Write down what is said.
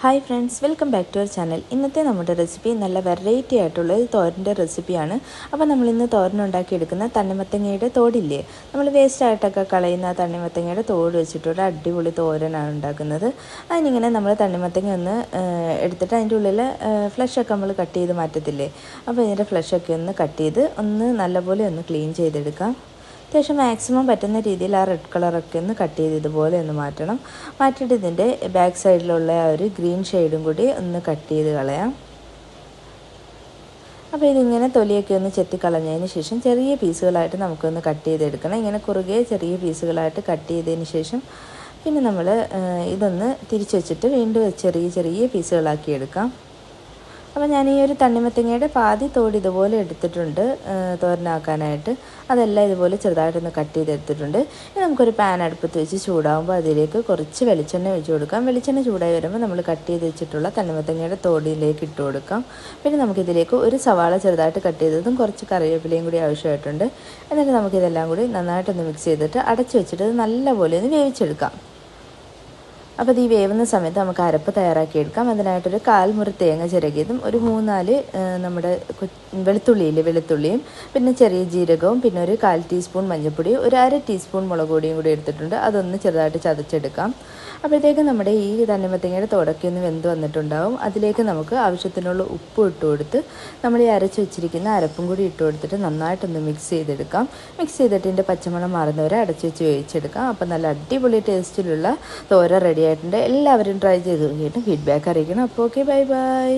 Hi friends welcome back to our channel ഇന്നത്തെ നമ്മുടെ recipe നല്ല വെറൈറ്റി ആയിട്ടുള്ള ഒരു തോരന്റെ റെസിപ്പിയാണ് അപ്പോൾ നമ്മൾ ഇന്ന് തോരൻ ഉണ്ടാക്കിയെടുക്കുന്ന തണ്ണിമത്തങ്ങയുടെ തോടില്ലേ? നമ്മൾ വേസ്റ്റ് ആയിട്ടൊക്കെ കളയുന്ന തണ്ണിമത്തങ്ങയുടെ തോട് വെച്ചിട്ടൊരു അടിപൊളി തോരനാണ് ഉണ്ടാക്കുന്നത്. അതിനിങ്ങനെ നമ്മൾ തണ്ണിമത്തങ്ങ ഒന്ന് എടുത്തിട്ട് അതിന്റെ ഉള്ളിൽ ഫ്ലഷൊക്കെ നമ്മൾ കട്ട് ചെയ്ത് മാറ്റത്തില്ലേ? അപ്പോൾ ഇതിന്റെ ഫ്ലഷൊക്കെ ഒന്ന് കട്ട് ചെയ്ത് ഒന്ന് നല്ലപോലെ ഒന്ന് ക്ലീൻ ചെയ്തെടുക്കാം. അത്യാവശ്യം മാക്സിമം പറ്റുന്ന രീതിയിൽ ആ റെഡ് കളറൊക്കെ ഒന്ന് കട്ട് ചെയ്ത് ഇതുപോലെ ഒന്ന് മാറ്റണം. മാറ്റിയിട്ട് ഇതിന്റെ ബാക്ക് സൈഡിലുള്ള ആ ഒരു ഗ്രീൻ ഷെയ്ഡും കൂടി ഒന്ന് കട്ട് ചെയ്ത് കളയാം. അപ്പോൾ ഇതിങ്ങനെ തൊലിയൊക്കെ ഒന്ന് ചെത്തി കളഞ്ഞതിന് ശേഷം ചെറിയ പീസുകളായിട്ട് നമുക്കൊന്ന് കട്ട് ചെയ്തെടുക്കണം. ഇങ്ങനെ കുറുകെ ചെറിയ പീസുകളായിട്ട് കട്ട് ചെയ്തതിന് ശേഷം പിന്നെ നമ്മൾ ഇതൊന്ന് തിരിച്ചു വെച്ചിട്ട് വീണ്ടും ചെറിയ ചെറിയ പീസുകളാക്കി എടുക്കാം. അപ്പോൾ ഞാൻ ഈ ഒരു തണ്ണിമത്തങ്ങയുടെ പാതി തോട് ഇതുപോലെ എടുത്തിട്ടുണ്ട് തോരനാക്കാനായിട്ട്. അതെല്ലാം ഇതുപോലെ ചെറുതായിട്ടൊന്ന് കട്ട് ചെയ്തെടുത്തിട്ടുണ്ട്. ഇനി നമുക്കൊരു പാൻ അടുപ്പത്ത് വെച്ച് ചൂടാകുമ്പോൾ അതിലേക്ക് കുറച്ച് വെളിച്ചെണ്ണ ഒഴിച്ച് കൊടുക്കാം. വെളിച്ചെണ്ണ ചൂടായി വരുമ്പോൾ നമ്മൾ കട്ട് ചെയ്ത് വെച്ചിട്ടുള്ള തണ്ണിമത്തങ്ങയുടെ തോടിയിലേക്ക് ഇട്ട് കൊടുക്കാം. പിന്നെ നമുക്കിതിലേക്ക് ഒരു സവാള ചെറുതായിട്ട് കട്ട് ചെയ്തതും കുറച്ച് കറിവേപ്പിലയും കൂടി ആവശ്യമായിട്ടുണ്ട്. എന്നിട്ട് നമുക്കിതെല്ലാം കൂടി നന്നായിട്ടൊന്ന് മിക്സ് ചെയ്തിട്ട് അടച്ച് വെച്ചിട്ട് നല്ലപോലെ ഒന്ന് വേവിച്ചെടുക്കാം. അപ്പോൾ ഈ വേവുന്ന സമയത്ത് നമുക്ക് അരപ്പ് തയ്യാറാക്കി തയ്യാറാക്കിയെടുക്കാം. അതിനായിട്ടൊരു കാൽമുറി തേങ്ങ ചിരകിയതും ഒരു മൂന്നാൽ നമ്മുടെ വെളുത്തുള്ളിയിൽ വെളുത്തുള്ളിയും പിന്നെ ചെറിയ ജീരകവും പിന്നെ ഒരു കാൽ ടീസ്പൂൺ മഞ്ഞൾപ്പൊടി ഒരു അര ടീസ്പൂൺ മുളക് പൊടിയും കൂടി എടുത്തിട്ടുണ്ട്. അതൊന്ന് ചെറുതായിട്ട് ചതച്ചെടുക്കാം. അപ്പോഴത്തേക്ക് നമ്മുടെ ഈ തണ്ണിമത്തങ്ങയുടെ തുടക്കി ഒന്ന് വെന്ത് വന്നിട്ടുണ്ടാവും. അതിലേക്ക് നമുക്ക് ആവശ്യത്തിനുള്ള ഉപ്പ് ഇട്ട് കൊടുത്ത് നമ്മൾ ഈ അരച്ച് വെച്ചിരിക്കുന്ന അരപ്പും കൂടി ഇട്ട് കൊടുത്തിട്ട് നന്നായിട്ടൊന്ന് മിക്സ് ചെയ്തെടുക്കാം. മിക്സ് ചെയ്തിട്ട് ഇതിന്റെ പച്ചമണം മാറുന്നവരെ അടച്ച് വെച്ച് വേവിച്ചെടുക്കാം. അപ്പോൾ നല്ല അടിപൊളി ടേസ്റ്റിലുള്ള തോര റെഡി ആയിട്ടുണ്ട് എല്ലാവരും ട്രൈ ചെയ്ത് നോക്കിയിട്ട് ഫീഡ്ബാക്ക് അറിയിക്കണം. അപ്പോൾ ഓക്കെ ബൈ ബൈ